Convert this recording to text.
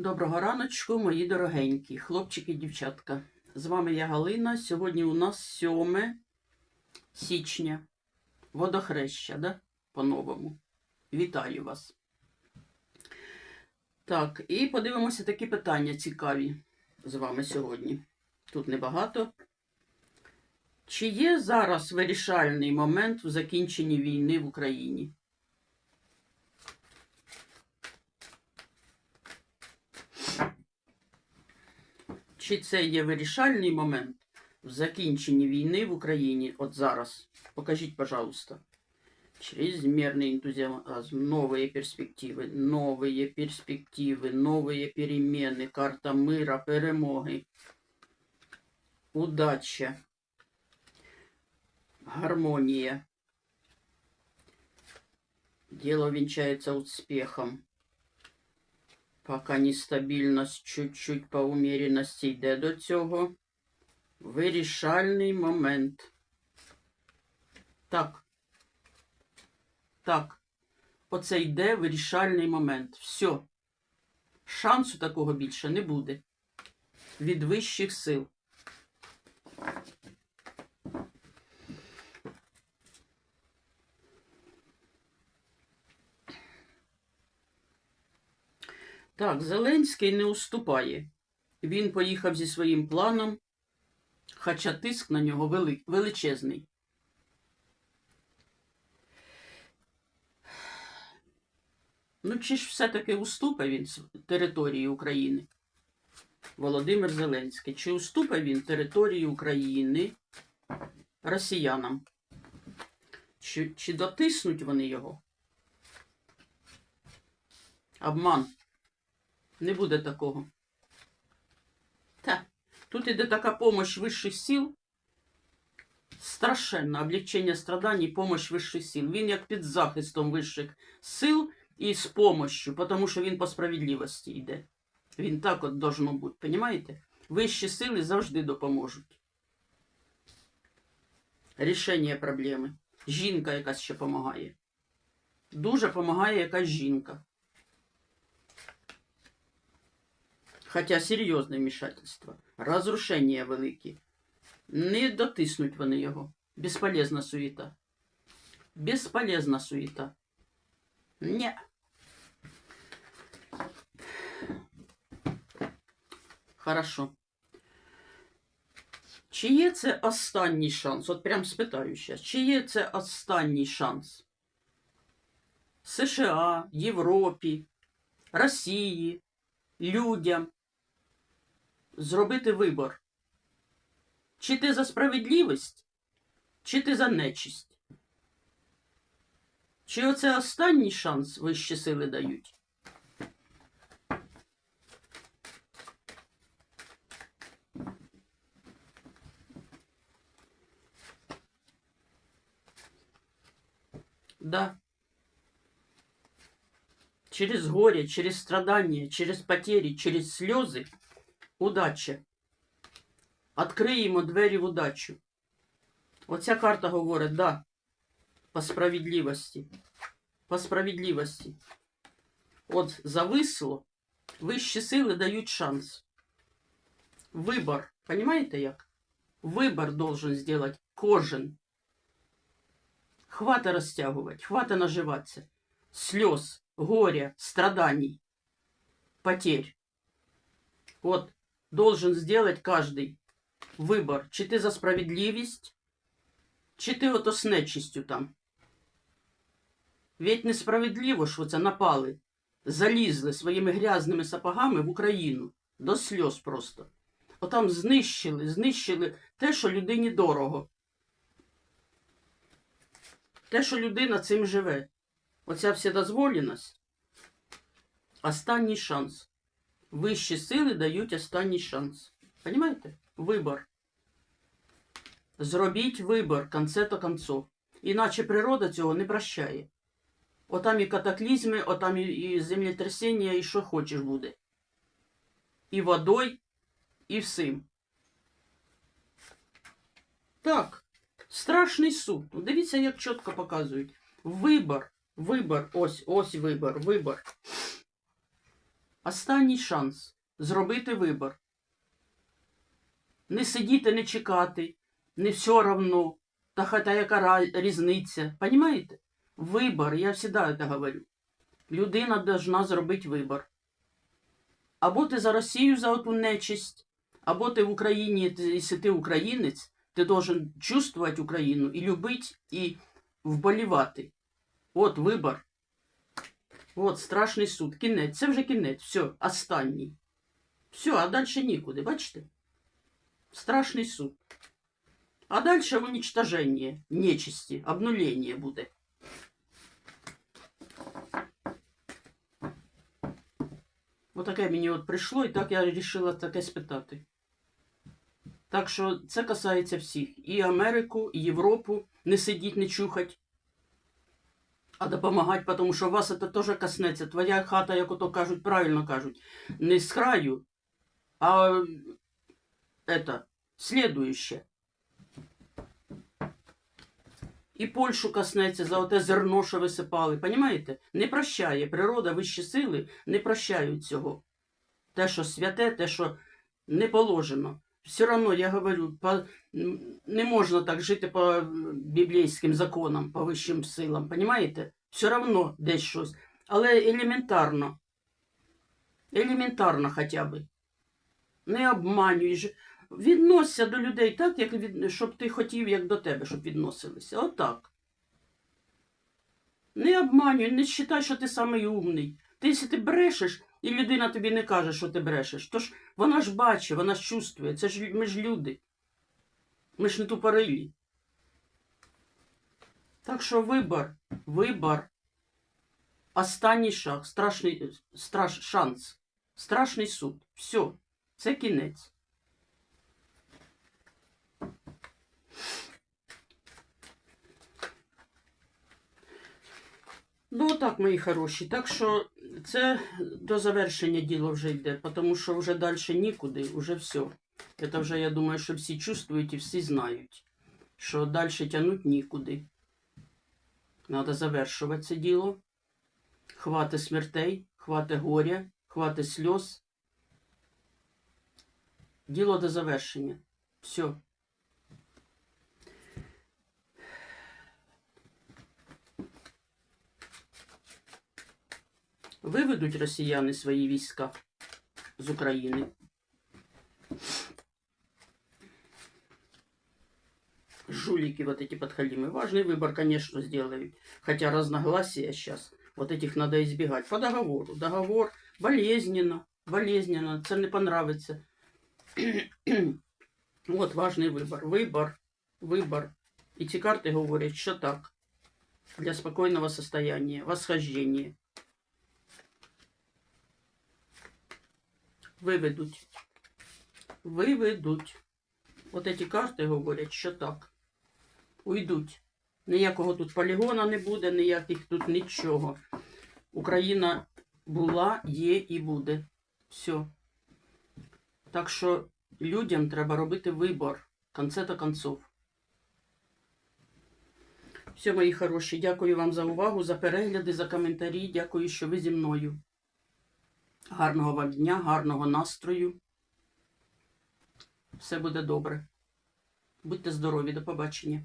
Доброго раночку, мої дорогенькі, хлопчики і дівчатка. З вами я Галина. Сьогодні у нас 7 січня. Водохреща, да? По-новому. Вітаю вас. Так, і подивимося такі питання цікаві з вами сьогодні. Тут небагато. Чи є зараз вирішальний момент у закінченні війни в Україні? Чи це є вирішальний момент в закінченні війни в Україні от зараз? Покажіть, пожалуйста. Чрезмерный энтузиазм, новые перспективи, новые перспективи, новые перемены, карта мира, перемоги, удача, гармония. Дело венчается успехом. Пока нестабільність чуть-чуть по уміряності йде до цього. Вирішальний момент. Так. Так. Оце йде вирішальний момент. Все. Шансу такого більше не буде. Від вищих сил. Так, Зеленський не уступає. Він поїхав зі своїм планом, хоча тиск на нього величезний. Ну, чи ж все-таки уступить він території України? Володимир Зеленський. Чи уступить він території України росіянам? Чи, чи дотиснуть вони його? Обман. Не буде такого. Та, тут іде така помощь вищих сил. Страшенна облегчення страдань і помощь вищих сил. Він як під захистом вищих сил і з помощью, тому що він по справедливості йде. Він так от должно бути, понімаєте? Вищі сили завжди допоможуть. Рішення проблеми. Жінка якась ще допомагає. Дуже допомагає якась жінка. Хоча серйозне вмішательство. Розрушення великі. Не дотиснуть вони його. Безполезна суєта. Безполезна суєта. Ні. Хорошо. Чи є це останній шанс? От прям спитаю зараз. Чи є це останній шанс? США, Європі, Росії, людям зробити вибор. Чи ти за справедливість, чи ти за нечисть? Чи оце останній шанс вищі сили дають? Да. Через горе, через страдания, через потери, через сльози удача. Відкриємо двері в удачу. Оця карта говорить, да, по справедливості. По справедливості. От зависло, вищі сили дають шанс. Вибор. Понимаете як? Вибор должен сделать кожен. Хвата розтягувати, хвата наживатися. Слез, горя, страданий, потерь. Вот должен сделать каждый выбор, чи ти за справедливість, чи ти ото з нечистю там. Ведь несправедливо, що це напали, залізли своїми грязними сапогами в Україну. До сльоз просто. Отам знищили, знищили те, що людині дорого. Те, що людина цим живе. Оця вседозволеність. Останній шанс. Вищі сили дають останній шанс. Понимаєте? Вибор. Зробіть вибор, конце то концов. Іначе природа цього не прощає. Отам і катаклізми, отам і, землетрясіння, і що хочеш буде. І водой, і всім. Так, страшний суд. Ну, Дивіться, як чітко показують. Вибор, вибор, ось, ось вибор, вибор. Останній шанс зробити вибір. Не сидіти, не чекати, не все равно. Та хата яка різниця. Понимаєте? Вибір, я завжди це говорю. Людина должна зробити вибір. Або ти за Росію за оту нечисть, або ти в Україні, якщо ти українець, ти должен чувствувати Україну і любити, і вболівати. От вибір. От страшний суд. Кінець. Це вже кінець. Все, останній. Все, а далі нікуди, бачите? Страшний суд. А далі уничтоження нечисті, обнулення буде. Отаке мені от прийшло, і так я вирішила таке спитати. Так що це касається всіх. І Америку, і Європу не сидіть, не чухать, А допомагати, тому що вас це теж коснеться. Твоя хата, як ото кажуть, правильно кажуть, не з краю, а это, слідуюче. І Польщу коснеться за оте зерно, що висипали. Понімаєте? Не прощає. Природа, вищі сили не прощають цього. Те, що святе, те, що не положено. Все одно, я говорю, по, не можна так жити по біблійським законам, по вищим силам. Понімаєте? Все одно десь щось. Але елементарно. Елементарно хоча б. Не обманюй. ж. Відносься до людей так, як від... щоб ти хотів, як до тебе, щоб відносилися. Отак. Не обманюй, не вважай, що ти самий умний. Ти, якщо ти брешеш, і людина тобі не каже, що ти брешеш, то ж вона ж бачить, вона ж чувствує. Це ж ми ж люди. Ми ж не тупорилі. Так що вибор, вибор. Останній шаг, страшний страш, шанс, страшний суд. Все, це кінець. Ну, так, мої хороші. Так що це до завершення діло вже йде, тому що вже далі нікуди, вже все. Це вже, я думаю, що всі чувствують і всі знають, що далі тягнуть нікуди. Треба завершувати це діло. Хвати смертей, хвати горя, хвати сльоз. Діло до завершення. Все. Виведуть росіяни свої війська з України. Жулики вот эти подхалимы. Важный выбор, конечно, сделают. Хотя разногласия сейчас. Вот этих надо избегать. По договору. Договор болезненно. Болезненно. Це не понравится. вот важный выбор. Выбор. Выбор. І ці карти говорять, що так. Для спокійного состояния. Восхождения. Виведуть. Виведуть. От ці карти говорять, що так. Уйдуть. Ніякого тут полігона не буде, ніяких тут нічого. Україна була, є і буде. Все. Так що людям треба робити вибор. Конце то концов. Все, мої хороші, дякую вам за увагу, за перегляди, за коментарі. Дякую, що ви зі мною. Гарного вам дня, гарного настрою. Все буде добре. Будьте здорові, до побачення.